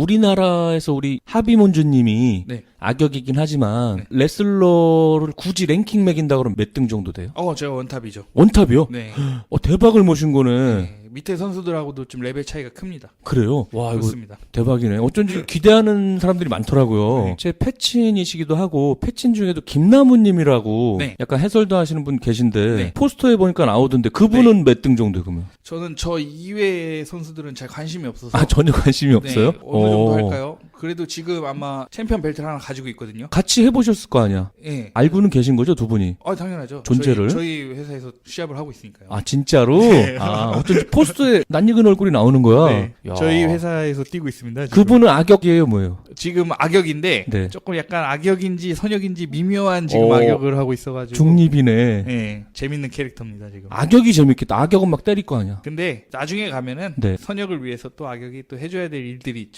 우리나라에서 우리 하비몬주님이 네. 악역이긴 하지만 네. 레슬러를 굳이 랭킹 매긴다 그러면 몇 등 정도 돼요? 어, 제가 원탑이죠. 원탑이요? 네. 어, 대박을 모신 거네. 네. 밑에 선수들하고도 좀 레벨 차이가 큽니다. 그래요? 와, 이거 그렇습니다. 대박이네. 어쩐지 기대하는 사람들이 많더라고요. 네. 제 패친이시기도 하고 패친 중에도 김나무님이라고 네. 약간 해설도 하시는 분 계신데 네. 포스터에 보니까 나오던데 그분은 몇등 정도 그러면? 저는 저 이외의 선수들은 잘 관심이 없어서 아 전혀 관심이 없어요? 네, 어느 정도 어. 할까요? 그래도 지금 아마 챔피언 벨트를 하나 가지고 있거든요. 같이 해보셨을 거 아니야? 예. 알고는 계신 거죠 두 분이? 아, 당연하죠. 존재를? 저희, 저희 회사에서 시합을 하고 있으니까요. 아 진짜로? 네. 아 어쩐지 포스터에 낯익은 얼굴이 나오는 거야. 네. 야. 저희 회사에서 뛰고 있습니다. 지금. 그분은 악역이에요 뭐예요? 지금 악역인데 네. 조금 약간 악역인지 선역인지 미묘한 지금 어, 악역을 하고 있어가지고 중립이네. 예, 재밌는 캐릭터입니다 지금. 악역이 재밌겠다. 악역은 막 때릴 거 아니야. 근데 나중에 가면은 네. 선역을 위해서 또 악역이 또 해줘야 될 일들이 있죠.